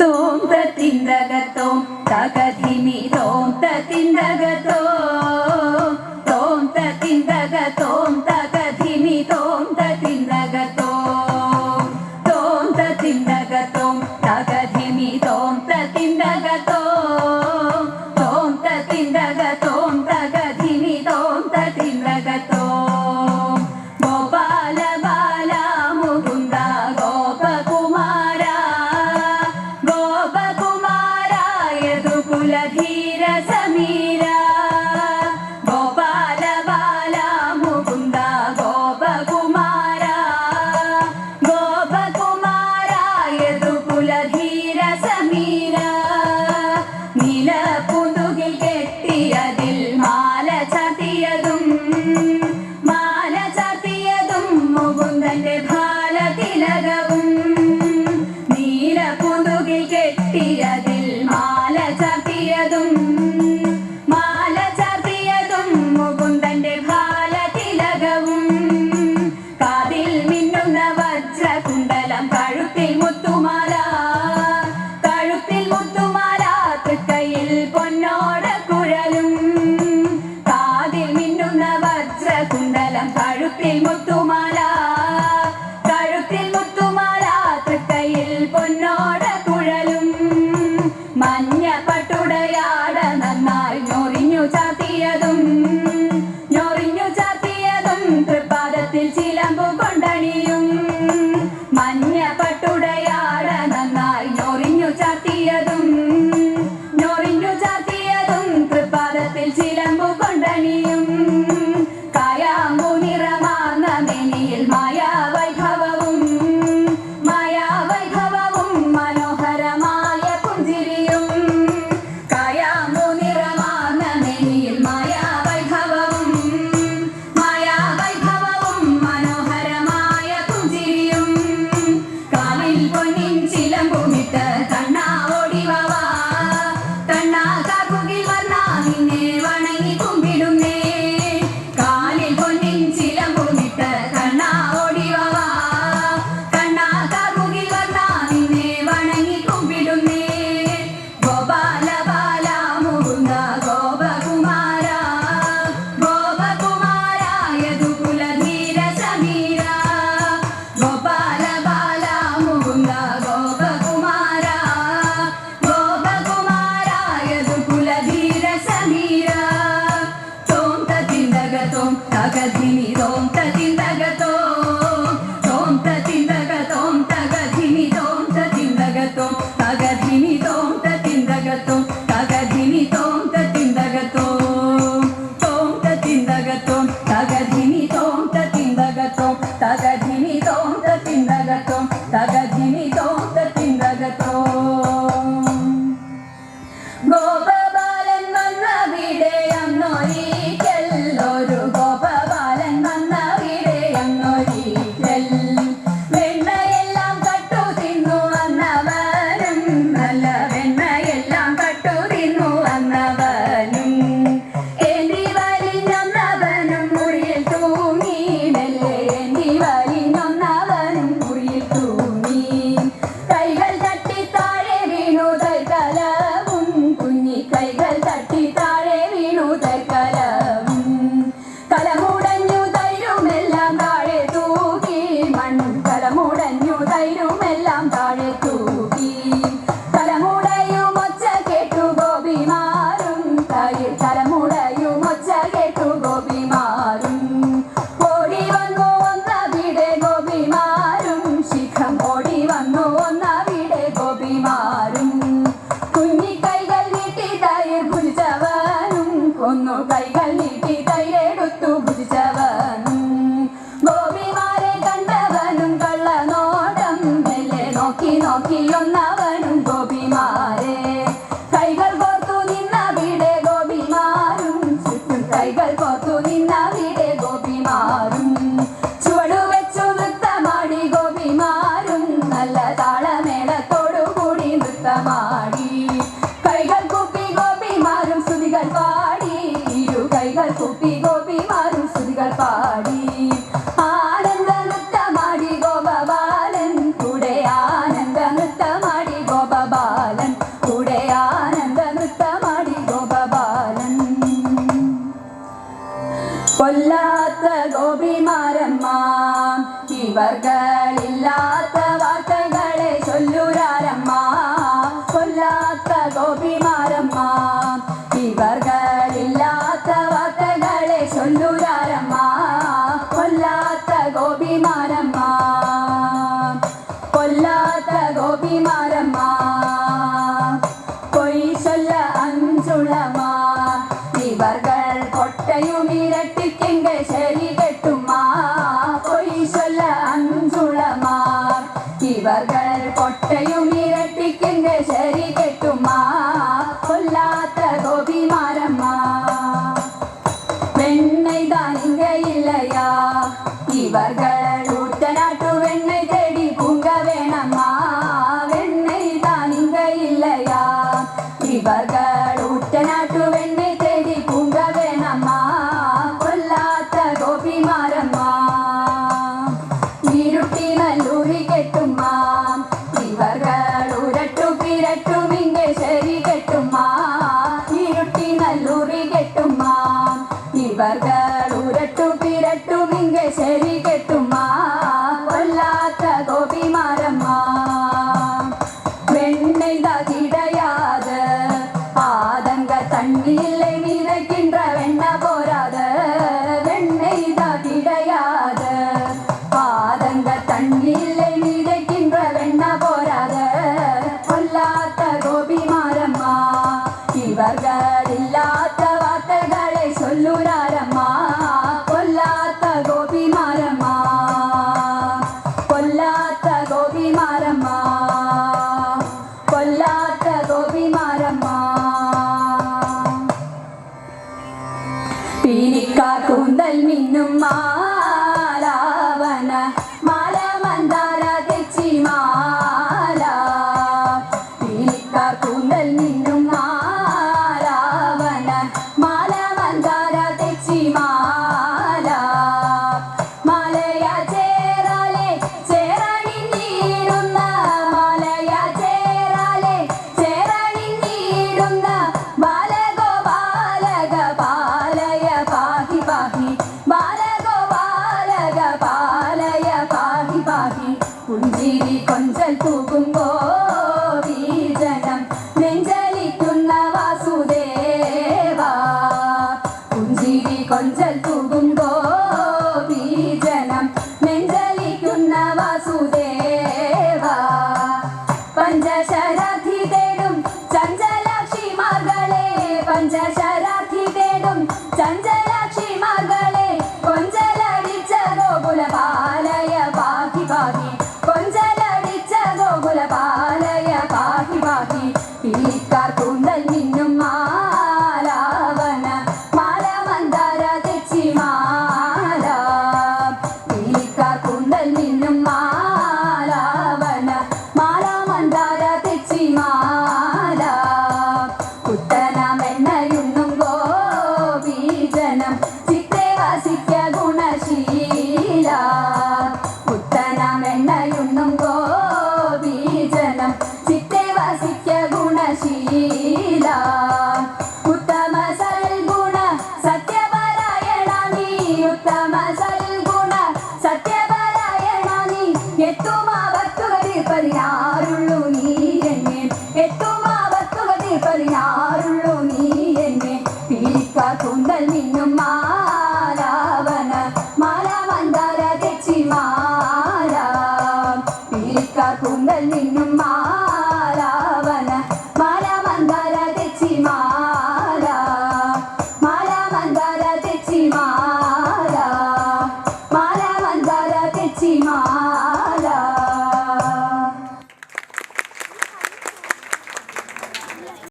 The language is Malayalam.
తోం తిందగతో తగదిమి తోం. తిందగతో తోం తిందగతో తగదిమి తోం. తిందగతో తోం తిందగతో తగదిమి తోం తిందగతో Samira, Samira. താളമാടി കൈകൾ കുപ്പി ഗോപിമാരും സ്തുതികൾ പാടി. ഇരു കൈകൾ കുപ്പി ഗോപിമാരും സ്തുതികൾ പാടി. ആനന്ദ നൃത്തമാടി ഗോപബാലൻ. കൂടെ ആനന്ദ നൃത്തമാടി ഗോപബാലൻ. കൂടെ ആനന്ദ നൃത്തമാടി ഗോപബാലൻ. കൊല്ലാ ஆதங்க தண்ணியில்லை நினைக்கின்ற வெண்ண போராத வெண்ணெய்தா கிடையாத. ஆதங்க தண்ணியில்லை நினைக்கின்ற வெண்ண போராத கொல்லாத்த கோபி மாறம்மா இவர்கள் இல்லாத வார்த்தைகளை சொல்லுரா ಬಾಲವನ പഞ്ചശരാധി തേടും ചഞ്ചല ゲットオーバー